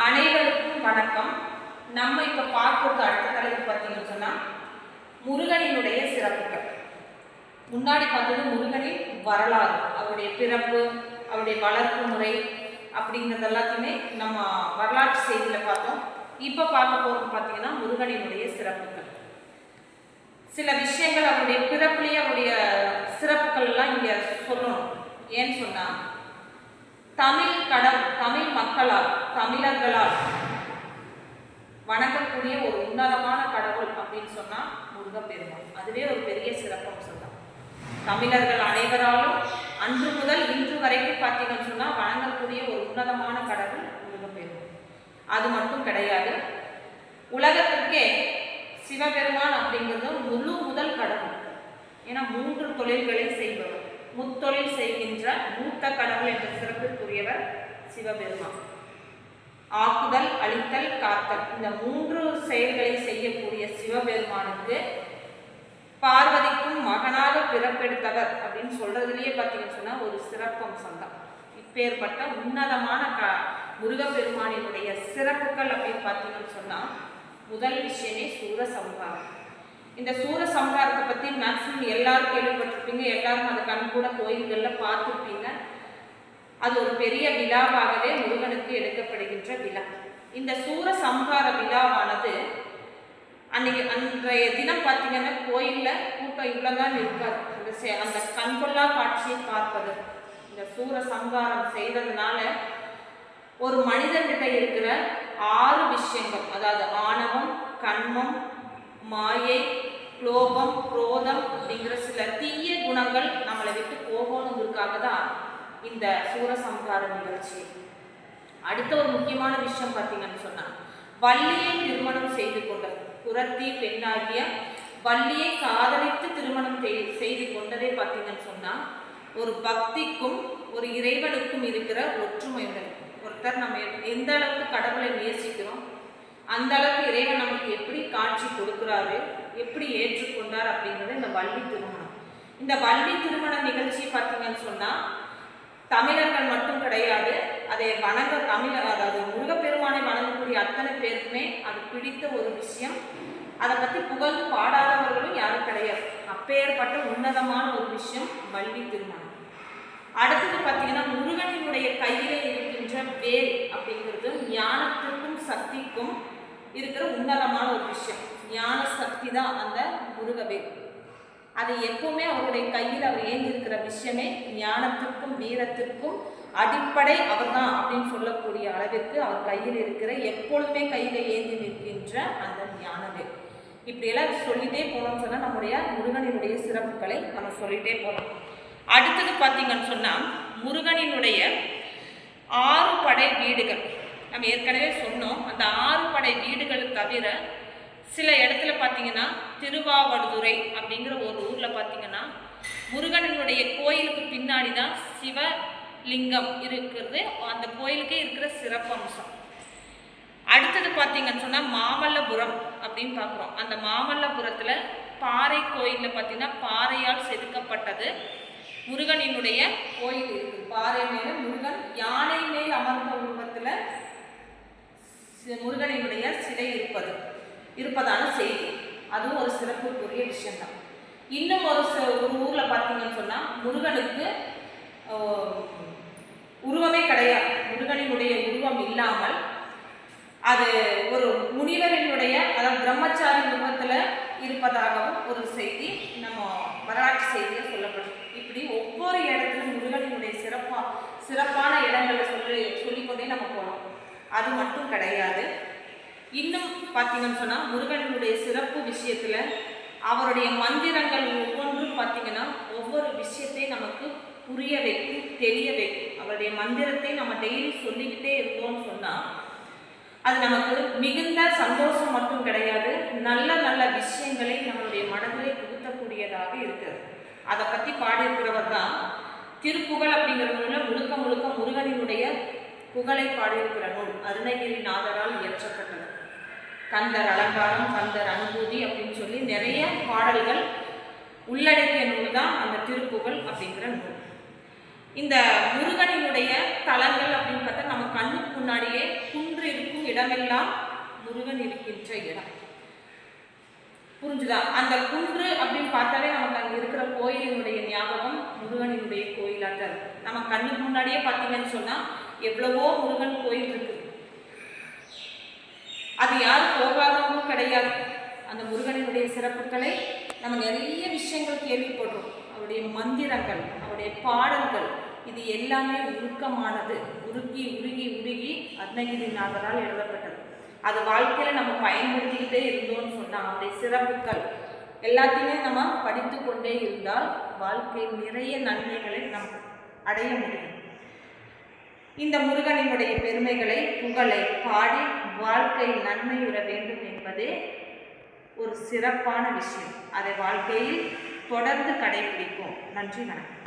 அனைவருக்கும் வணக்கம். நம்ம இப்ப பார்க்கறது அடுத்த தலைப்பு பார்த்தீங்கன்னு சொன்னா முருகனினுடைய சிறப்புகள். முன்னாடி பார்த்தது முருகனின் வரலாறு அவருடைய பிறப்பு அவருடைய வளர்ப்பு முறை அப்படிங்கிறது எல்லாத்தையுமே நம்ம வரலாற்று செய்தியில பார்த்தோம். இப்போ பார்க்க போகிறது பார்த்தீங்கன்னா முருகனினுடைய சிறப்புகள். சில விஷயங்கள் அவருடைய பிறப்புலேயே அவருடைய சிறப்புகள்லாம் இங்கே சொல்லணும். ஏன்னு சொன்னா தமிழ் கடல் மக்களால் தமிழர்களால் வணங்கக்கூடிய ஒரு உன்னதமான கடவுள் அப்படின்னு சொன்னா முருகப்பெருமாள் அதுவே ஒரு பெரிய சிறப்பம்சம் தான் தமிழர்கள் அனைவராலும் அன்று முதல் இன்று வரைக்கும் பார்த்தீங்கன்னு சொன்னா வணங்கக்கூடிய ஒரு உன்னதமான கடவுள் முருகப்பெருமாள் அது மட்டும் கிடையாது. உலகத்திற்கே சிவபெருமான் அப்படிங்கிறது முழு முதல் கடவுள். ஏன்னா மூன்று தொழில்களை செய்பவர். முத்தொழில் செய்கின்ற மூத்த கடவுள் என்ற சிறப்பிற்குரியவர் சிவபெருமான். ஆக்குதல் அழித்தல் காத்தல். இந்த மூன்று செயல்களை செய்யக்கூடிய சிவபெருமானுக்கு பார்வதிக்கும் மகனாக பிறப்பெடுத்தவர் அப்படின்னு சொல்றதுலயே பார்த்தீங்கன்னு சொன்னா ஒரு சிறப்பம்சம் தான். இப்பேற்பட்ட உன்னதமான க முருகப்பெருமானினுடைய சிறப்புகள் அப்படின்னு பார்த்தீங்கன்னு சொன்னா முதல் விஷயமே சூரசம்ஹாரம். இந்த சூரசம்ஹாரத்தை பத்தி மேக்சிமம் எல்லாரும் கேள்விப்பட்டிருப்பீங்க. எல்லாரும் அதை கண் கூட கோயில்கள்ல பார்த்துருப்பீங்க. அது ஒரு பெரிய விழாவாகவே முருகனுக்கு எடுக்கப்படுகின்ற விழா. இந்த சூர சம்ஹார விழாவானது அன்னைக்கு அன்றைய தினம் பார்த்தீங்கன்னா கோயிலில் கூட்டம் இவ்வளோதான் இருக்காது. அந்த செ- அந்த கண்கொள்ளா காட்சியை பார்ப்பது. இந்த சூர சம்ஹாரம் செய்ததுனால ஒரு மனிதன்கிட்ட இருக்கிற ஆறு விஷயங்கள். அதாவது ஆணவம் கண்மம் மாயை குலோபம் குரோதம் அப்படிங்கிற சில தீய குணங்கள் நம்மளை விட்டு போகணுங்கிறதுக்காக தான் இந்த சூரசம்ஹார நிகழ்ச்சி. அடுத்த ஒரு முக்கியமான விஷயம் பார்த்தீங்கன்னு சொன்னா வள்ளியை திருமணம் செய்து கொண்டது புரத்தி பெண்ணாகிய வள்ளியை காதலித்து திருமணம் செய்து கொண்டதே பார்த்தீங்கன்னு சொன்னா ஒரு பக்திக்கும் ஒரு இறைவனுக்கும் இருக்கிற ஒற்றுமையுடன் ஒருத்தர் நம்ம எந்த அளவுக்கு கடவுளை நேசிக்கிறோம் அந்த அளவுக்கு இறைவன் நமக்கு எப்படி காட்சி கொடுக்குறாரு எப்படி ஏற்றுக்கொண்டார் அப்படிங்கிறது இந்த வள்ளி திருமணம். இந்த வள்ளி திருமண நிகழ்ச்சி பார்த்தீங்கன்னு சொன்னா தமிழர்கள் மட்டும் கிடையாது அதை வணங்க தமிழ அதாவது முருகப்பெருமானை வணங்கக்கூடிய அத்தனை பேருக்குமே அது பிடித்த ஒரு விஷயம். அதை பற்றி புகழ்ந்து பாடாதவர்களும் யாரும் கிடையாது. அப்பேற்பட்ட உன்னதமான ஒரு விஷயம் வள்ளி திருமணம். அடுத்தது பார்த்தீங்கன்னா முருகனினுடைய கையிலே இருக்கின்ற வேல் அப்படிங்கிறது ஞானத்திற்கும் சக்திக்கும் இருக்கிற உன்னதமான ஒரு விஷயம். ஞான சக்தி தான் அந்த முருகவேல். அது எப்பவுமே அவருடைய கையில் அவர் ஏந்திருக்கிற விஷயமே ஞானத்திற்கும் வீரத்திற்கும் அடிப்படை அவர் தான் அப்படின்னு சொல்லக்கூடிய அளவிற்கு அவர் கையில் இருக்கிற எப்பொழுதுமே கையில் ஏந்தி நிற்கின்ற அந்த ஞானவே இப்படியெல்லாம் சொல்லிட்டே போனோம்னு சொன்னால் நம்முடைய முருகனினுடைய சிறப்புகளை நம்ம சொல்லிட்டே போகலாம். அடுத்தது பார்த்தீங்கன்னு சொன்னால் முருகனினுடைய ஆறு படை வீடுகள். நம்ம ஏற்கனவே சொன்னோம் அந்த ஆறு படை வீடுகள் தவிர சில இடத்துல பார்த்தீங்கன்னா திருவாவடுதுறை அப்படிங்கிற ஒரு ஊரில் பார்த்தீங்கன்னா முருகனினுடைய கோயிலுக்கு பின்னாடி தான் சிவலிங்கம் இருக்கிறது. அந்த கோயிலுக்கே இருக்கிற சிறப்பம்சம். அடுத்தது பார்த்தீங்கன்னு சொன்னால் மாமல்லபுரம் அப்படின்னு பார்க்குறோம் அந்த மாமல்லபுரத்தில் பாறை கோயிலில் பார்த்தீங்கன்னா பாறையால் செதுக்கப்பட்டது முருகனினுடைய கோயில் இருக்குது பாறை மேலே முருகன் யானை மேல் அமர்ந்த உருவத்தில் முருகனினுடைய சிலை இருப்பது. இருப்பதான செய்தி. அதுவும் ஒரு சிறப்புக்குரிய விஷயம்தான். இன்னும் ஒரு ச- ஒரு ஊரில் பார்த்தீங்கன்னு சொன்னால் முருகனுக்கு உருவமே கிடையாது. முருகனினுடைய உருவம் இல்லாமல் அது ஒரு முனிவரினுடைய அதாவது பிரம்மச்சாரி உருவத்தில் இருப்பதாகவும் ஒரு செய்தி நம்ம வரலாற்று செய்தியில் சொல்லப்படும். இப்படி ஒவ்வொரு இடத்துலையும் முருகனினுடைய சிறப்பாக சிறப்பான இடங்களை சொல்லி சொல்லிக்கொண்டே நம்ம போகலாம். அது மட்டும் கிடையாது. இன்னும் பார்த்தீங்கன்னு சொன்னால் முருகனுடைய சிறப்பு விஷயத்தில் அவருடைய மந்திரங்கள் ஒவ்வொன்றும் பார்த்தீங்கன்னா ஒவ்வொரு விஷயத்தையும் நமக்கு புரிய வைக்கும் தெரிய வைக்கும். அவருடைய மந்திரத்தை நம்ம டெய்லி சொல்லிக்கிட்டே இருந்தோம்னு சொன்னால் அது நமக்கு மிகுந்த சந்தோஷம் மட்டும் கிடையாது நல்ல நல்ல விஷயங்களை நம்மளுடைய மனதிலே புகுத்தக்கூடியதாக இருக்கிறது. அதை பற்றி பாடியிருக்கிறவர் தான் திருப்புகழ் அப்படிங்கிற நூலில் முழுக்க முழுக்க முருகனினுடைய புகழை பாடியிருக்கிற நூல். அருணகிரி நாதரால் இயற்றப்பட்டது கந்தர் அலங்காரம் கந்தர் அனுபூதி அப்படின்னு சொல்லி நிறைய பாடல்கள் உள்ளடக்கிய நூல் தான் அந்த திருப்புகழ் அப்படிங்கிற நூல். இந்த முருகனினுடைய தலங்கள் அப்படின்னு பார்த்தா நம்ம கண்ணுக்கு முன்னாடியே குன்று இருக்கும் இடமெல்லாம் முருகன் இருக்கின்ற இடம். புரிஞ்சுதா? அந்த குன்று அப்படின்னு பார்த்தாலே நமக்கு அங்கே இருக்கிற கோயிலினுடைய ஞாபகம் முருகனினுடைய கோயிலாக தான் இருக்கும் நம்ம கண்ணுக்கு முன்னாடியே பார்த்தீங்கன்னு சொன்னால் எவ்வளவோ முருகன் கோயில் இருக்குது அது யாரும் போகாதவங்களும் கிடையாது. அந்த முருகனினுடைய சிறப்புகளை நம்ம நிறைய விஷயங்கள் கேள்விப்படுறோம் அவருடைய மந்திரங்கள் அவருடைய பாடல்கள் இது எல்லாமே உருக்கமானது. உருகி உருகி உருகி அருணகிரிநாதரால் எழுதப்பட்டது. அது வாழ்க்கையில் நம்ம பயன்படுத்திக்கிட்டே இருந்தோம்னு சொன்னால் அவருடைய சிறப்புகள் எல்லாத்தையுமே நம்ம படித்து கொண்டே இருந்தால் வாழ்க்கையில் நிறைய நன்மைகளை நாம் அடைய முடியும். இந்த முருகனினுடைய பெருமைகளை புகழை பாடி வாழ்க்கை நன்மையுற வேண்டும் என்பதே ஒரு சிறப்பான விஷயம். அதை வாழ்க்கையில் தொடர்ந்து கடைபிடிப்போம். நன்றி வணக்கம்.